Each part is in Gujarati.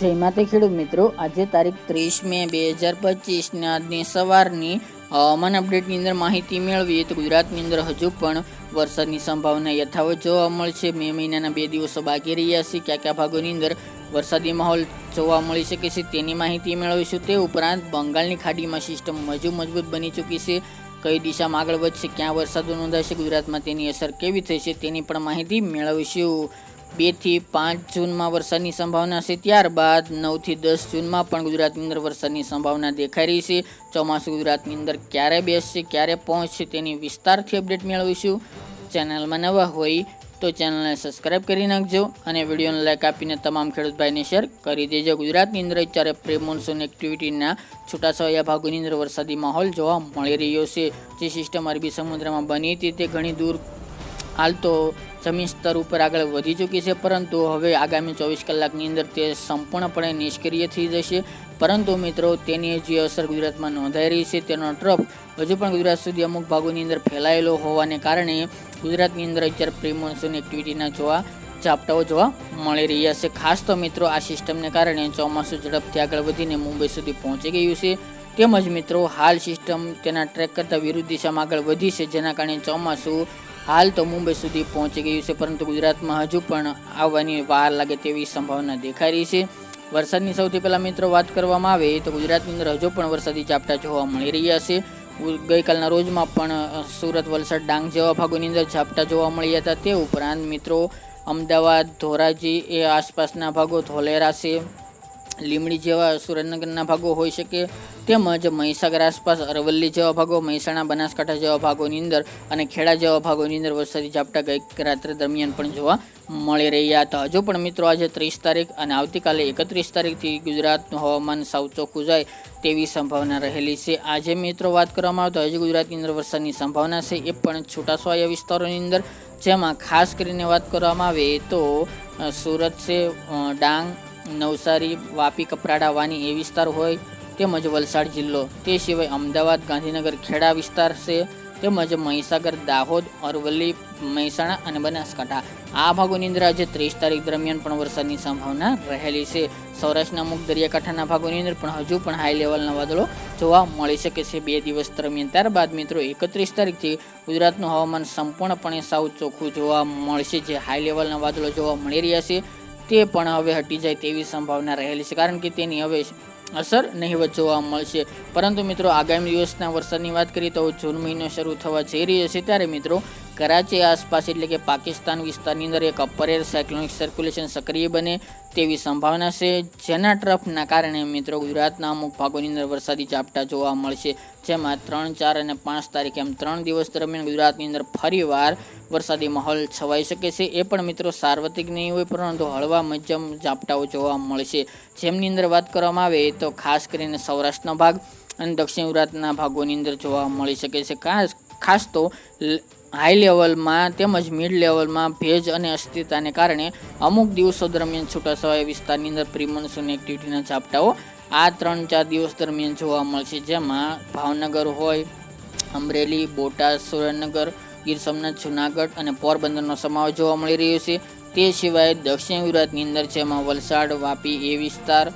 જય માતે ખેડૂત મિત્રો, આજે તારીખ ત્રીસ મે બે હજાર પચીસના આજની સવારની હવામાન અપડેટની અંદર માહિતી મેળવીએ તો ગુજરાતની અંદર હજુ પણ વરસાદની સંભાવના યથાવત જોવા મળશે. મે મહિનાના બે દિવસો બાકી રહ્યા છે. કયા કયા ભાગોની અંદર વરસાદી માહોલ જોવા મળી શકે છે તેની માહિતી મેળવીશું. તે ઉપરાંત બંગાળની ખાડીમાં સિસ્ટમ હજુ મજબૂત બની ચૂકી છે. કઈ દિશામાં આગળ વધશે, ક્યાં વરસાદો નોંધાશે, ગુજરાતમાં તેની અસર કેવી થશે તેની પણ માહિતી મેળવીશું. બેથી પાંચ જૂનમાં વરસાદની સંભાવના છે, ત્યારબાદ નવથી દસ જૂનમાં પણ ગુજરાતની અંદર વરસાદની સંભાવના દેખાઈ રહી છે. ચોમાસું ગુજરાતની અંદર ક્યારે બેસશે, ક્યારે પહોંચશે તેની વિસ્તારથી અપડેટ મેળવીશું. ચેનલમાં નવા હોય તો ચેનલને સબસ્ક્રાઇબ કરી નાખજો અને વિડીયોને લાઇક આપીને તમામ ખેડૂત ભાઈને શેર કરી દેજો. ગુજરાતની અંદર અત્યારે પ્રે મોન્સૂન એક્ટિવિટીના છૂટાછવાયા ભાગોની અંદર વરસાદી માહોલ જોવા મળી રહ્યો છે. જે સિસ્ટમ અરબી સમુદ્રમાં બની હતી તે ઘણી દૂર હાલ તો જમીન સ્તર ઉપર આગળ વધી ચૂકી છે, પરંતુ હવે આગામી ચોવીસ કલાકની અંદર તે સંપૂર્ણપણે નિષ્ક્રિય થઈ જશે. પરંતુ મિત્રો, તેની જે અસર ગુજરાતમાં નોંધાઈ રહી છે, તેનો ટ્રફ હજુ પણ ગુજરાત સુધી અમુક ભાગોની અંદર ફેલાયેલો હોવાને કારણે ગુજરાતની અંદર અત્યારે પ્રી મોન્સૂન એક્ટિવિટીના જોવા, ઝાપટાઓ જોવા મળી રહ્યા છે. ખાસ તો મિત્રો, આ સિસ્ટમને કારણે ચોમાસું ઝડપથી આગળ વધીને મુંબઈ સુધી પહોંચી ગયું છે. તેમજ મિત્રો, હાલ સિસ્ટમ તેના ટ્રેક કરતાં વિરુદ્ધ દિશામાં આગળ વધી છે, જેના કારણે ચોમાસું હાલ તો મુંબઈ સુધી પહોંચી ગયું છે, પરંતુ ગુજરાતમાં હજુ પણ આવવાની વાર લાગે તેવી સંભાવના દેખાઈ રહી છે. વરસાદની સૌથી પહેલાં મિત્રો વાત કરવામાં આવે તો ગુજરાતની અંદર હજુ પણ વરસાદી ઝાપટા જોવા મળી રહ્યા છે. ગઈકાલના રોજમાં પણ સુરત, વલસાડ, ડાંગ જેવા ભાગોની અંદર ઝાપટા જોવા મળ્યા હતા. તે ઉપરાંત મિત્રો અમદાવાદ, ધોરાજી એ આસપાસના ભાગો ધોલેરા છે. લીમડી જેવા સુરેન્દ્રનગરના ભાગો હોઈ શકે, તેમજ મહીસાગર આસપાસ અરવલ્લી જેવા ભાગો, મહેસાણા, બનાસકાંઠા જેવા ભાગોની અંદર અને ખેડા જેવા ભાગોની અંદર વરસાદી ઝાપટા ગઈ રાત્રે દરમિયાન પણ જોવા મળી રહ્યા હતા. હજુ પણ મિત્રો આજે ત્રીસ તારીખ અને આવતીકાલે એકત્રીસ તારીખથી ગુજરાતનું હવામાન સાવ ચોખ્ખું જાય તેવી સંભાવના રહેલી છે. આજે મિત્રો વાત કરવામાં આવે તો હજી ગુજરાતની અંદર વરસાદની સંભાવના છે એ પણ છૂટાછવાયા વિસ્તારોની અંદર. જેમાં ખાસ કરીને વાત કરવામાં આવે તો સુરત છે ડાંગ નવસારી, વાપી, કપરાડા, વાની એ વિસ્તાર હોય તેમજ વલસાડ જિલ્લો. તે સિવાય અમદાવાદ, ગાંધીનગર, ખેડા વિસ્તાર છે તેમજ મહીસાગર, દાહોદ, અરવલ્લી, મહેસાણા અને બનાસકાંઠા. આ ભાગોની અંદર આજે ત્રીસ તારીખ દરમિયાન પણ વરસાદની સંભાવના રહેલી છે. સૌરાષ્ટ્રના અમુક દરિયાકાંઠાના ભાગોની અંદર પણ હજુ પણ હાઈ લેવલના વાદળો જોવા મળી શકે છે. બે દિવસ દરમિયાન ત્યારબાદ મિત્રો એકત્રીસ તારીખથી ગુજરાતનું હવામાન સંપૂર્ણપણે સાવ ચોખ્ખું જોવા મળશે. જે હાઈ લેવલના વાદળો જોવા મળી રહ્યા છે તે પણ હવે હટી જાય તેવી સંભાવના રહેલી છે, કારણ કે તેની હવે અસર નહીવત જોવા મળશે. પરંતુ મિત્રો, આગામી દિવસના વરસાદની વાત કરીએ તો જૂન મહિનો શરૂ થવા જઈ રહ્યો છે. ત્યારે મિત્રો કરાચી આસપાસ એટલે કે પાકિસ્તાન વિસ્તારની અંદર એક અપર એર સાયક્લોનિક સર્ક્યુલેશન સક્રિય બને તેવી સંભાવના છે. જેના ટ્રફના કારણે મિત્રો ગુજરાતના અમુક ભાગોની અંદર વરસાદી ઝાપટા જોવા મળશે. જેમાં ત્રણ, ચાર અને પાંચ તારીખ એમ ત્રણ દિવસ દરમિયાન ગુજરાતની અંદર ફરીવાર વરસાદી માહોલ છવાઈ શકે છે. એ પણ મિત્રો સાર્વત્રિક નહીં હોય, પરંતુ હળવા મધ્યમ ઝાપટાઓ જોવા મળશે. જેમની અંદર વાત કરવામાં આવે તો ખાસ કરીને સૌરાષ્ટ્રનો ભાગ અને દક્ષિણ ગુજરાતના ભાગોની અંદર જોવા મળી શકે છે. ખાસ ખાસ તો હાઈ લેવલમાં તેમજ મિડ લેવલમાં ભેજ અને અસ્થિરતાને કારણે અમુક દિવસો દરમિયાન છૂટાછવાયા વિસ્તારની અંદર પ્રિમોન્સૂન એક્ટિવિટીના ઝાપટાઓ આ ત્રણ ચાર દિવસ દરમિયાન જોવા મળશે. જેમાં ભાવનગર હોય, અમરેલી, બોટાદ, સુરેન્દ્રનગર, ગીર સોમનાથ, જુનાગઢ અને પોરબંદરનો સમાવેશ જોવા મળી રહ્યો છે. તે સિવાય દક્ષિણ ગુજરાતની અંદર જેમાં વલસાડ, વાપી એ વિસ્તાર,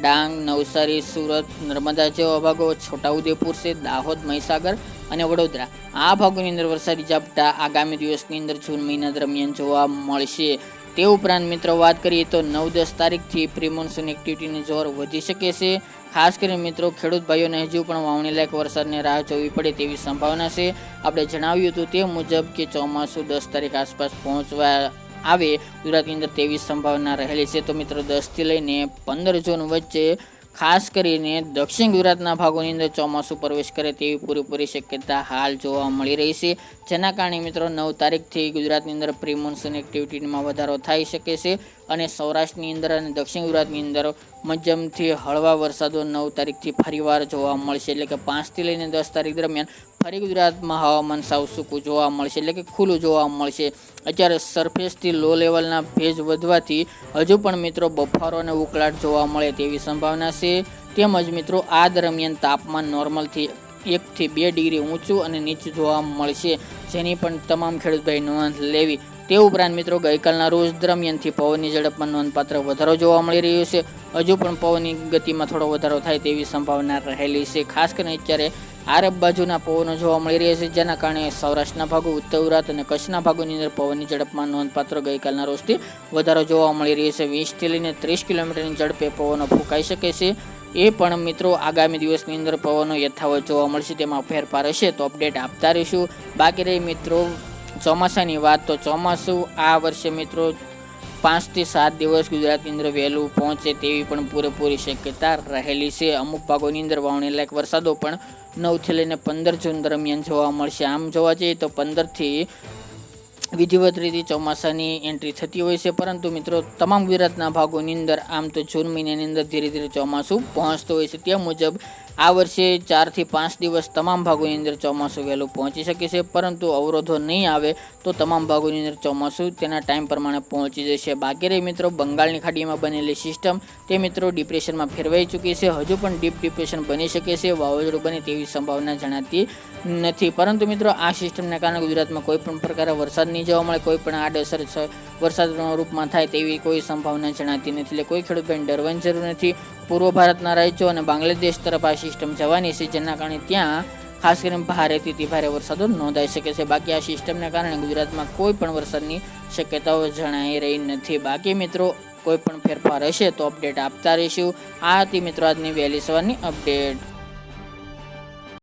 ડાંગ, નવસારી, સુરત, નર્મદા જેવા ભાગો, છોટાઉદેપુર છે, દાહોદ, મહીસાગર અને વડોદરા. આ ભાગોની અંદર વરસાદી ઝાપટા આગામી દિવસની અંદર જૂન મહિના દરમિયાન જોવા મળશે. તે ઉપરાંત મિત્રો, વાત કરીએ તો નવ દસ તારીખથી પ્રી મોન્સૂન એક્ટિવિટીનું જોર વધી શકે છે. ખાસ કરીને મિત્રો, ખેડૂત ભાઈઓને હજુ પણ વાવણી લાયક વરસાદની રાહ જોવી પડે તેવી સંભાવના છે. આપણે જણાવ્યું હતું તે મુજબ કે ચોમાસું દસ તારીખ આસપાસ પહોંચવા આવે, ગુજરાતની અંદર તેવી સંભાવના રહેલી છે. તો મિત્રો, દસથી લઈને પંદર જૂન વચ્ચે ખાસ કરીને દક્ષિણ ગુજરાતના ભાગોની અંદર ચોમાસું પ્રવેશ કરે તેવી પૂરેપૂરી શક્યતા હાલ જોવા મળી રહી છે. જેના કારણે મિત્રો નવ તારીખથી ગુજરાતની અંદર પ્રી મોન્સૂન એક્ટિવિટીમાં વધારો થઈ શકે છે અને સૌરાષ્ટ્રની અંદર અને દક્ષિણ ગુજરાતની અંદર મધ્યમથી હળવા વરસાદો નવ તારીખથી ફરીવાર જોવા મળશે. એટલે કે પાંચથી લઈને દસ તારીખ દરમિયાન ફરી ગુજરાતમાં હવામાન સાવ સૂકું જોવા મળશે, એટલે કે ખુલ્લું જોવા મળશે. અત્યારે સરફેસથી લો લેવલના ભેજ વધવાથી હજુ પણ મિત્રો બફારો અને ઉકળાટ જોવા મળે તેવી સંભાવના છે. તેમજ મિત્રો, આ દરમિયાન તાપમાન નોર્મલથી એકથી બે ડિગ્રી ઊંચું અને નીચું જોવા મળશે, જેની પણ તમામ ખેડૂતભાઈ નોંધ લેવી. તે ઉપરાંત મિત્રો, ગઈકાલના રોજ દરમિયાનથી પવનની ઝડપમાં નોંધપાત્ર વધારો જોવા મળી રહ્યો છે. હજુ પણ પવનની ગતિમાં થોડો વધારો થાય તેવી સંભાવના રહેલી છે. ખાસ કરીને અત્યારે આરબ બાજુના પવનો જોવા મળી રહ્યા છે, જેના કારણે સૌરાષ્ટ્રના ભાગો, ઉત્તર ગુજરાત અને કચ્છના ભાગોની અંદર પવનની ઝડપમાં નોંધપાત્ર ગઈકાલના રોજથી વધારો જોવા મળી રહ્યો છે. વીસથી લઈને ત્રીસ કિલોમીટરની ઝડપે પવનો ફૂંકાઈ શકે છે. એ પણ મિત્રો આગામી દિવસની અંદર પવનો યથાવત જોવા મળશે, તેમાં ફેરફાર હશે તો અપડેટ આપતા રહીશું. બાકી રહી મિત્રો ચોમાસાની વાત, તો ચોમાસું આ વર્ષે મિત્રો પાંચથી સાત દિવસ ગુજરાતની અંદર વહેલું પહોંચે તેવી પણ પૂરેપૂરી શક્યતા રહેલી છે. અમુક ભાગોની અંદર વાવણી લાયક વરસાદો પણ નવથી લઈને પંદર જૂન દરમિયાન જોવા મળશે. આમ જોવા જઈએ તો પંદરથી વિધિવત રીતે ચોમાસાની એન્ટ્રી થતી હોય છે. પરંતુ મિત્રો, તમામ ગુજરાતના ભાગોની અંદર આમ તો જૂન મહિનાની અંદર ધીરે ધીરે ચોમાસું પહોંચતું હોય છે. તે મુજબ આ વર્ષે ચારથી પાંચ દિવસ તમામ ભાગોની અંદર ચોમાસું વહેલું પહોંચી શકે છે. પરંતુ અવરોધો નહીં આવે તો તમામ ભાગોની અંદર ચોમાસું તેના ટાઈમ પ્રમાણે પહોંચી જશે. બાકી રહી મિત્રો, બંગાળની ખાડીમાં બનેલી સિસ્ટમ તે મિત્રો ડિપ્રેશનમાં ફેરવાઈ ચૂકી છે. હજુ પણ ડીપ ડિપ્રેશન બની શકે છે. વાવાઝોડું બને તેવી સંભાવના જણાતી નથી. પરંતુ મિત્રો, આ સિસ્ટમને કારણે ગુજરાતમાં કોઈ પણ પ્રકારે વરસાદ નહીં જોવા મળે, કોઈ પણ આડઅસર વરસાદના રૂપમાં થાય તેવી કોઈ સંભાવના જણાતી નથી. એટલે કોઈ ખેડૂત ભાઈને ડરવાની જરૂર નથી. પૂર્વ ભારતના રાજ્યો અને બાંગ્લાદેશ તરફ આ સિસ્ટમ જવાની છે, જેના કારણે ત્યાં ખાસ કરીને ભારેથી ભારે વરસાદો નોંધાઈ શકે છે. બાકી આ સિસ્ટમને કારણે ગુજરાતમાં કોઈ પણ વરસાદની શક્યતાઓ જણાઈ રહી નથી. બાકી મિત્રો, કોઈ પણ ફેરફાર હશે તો અપડેટ આપતા રહીશું. આ હતી મિત્રો, આજની વહેલી સવારની અપડેટ.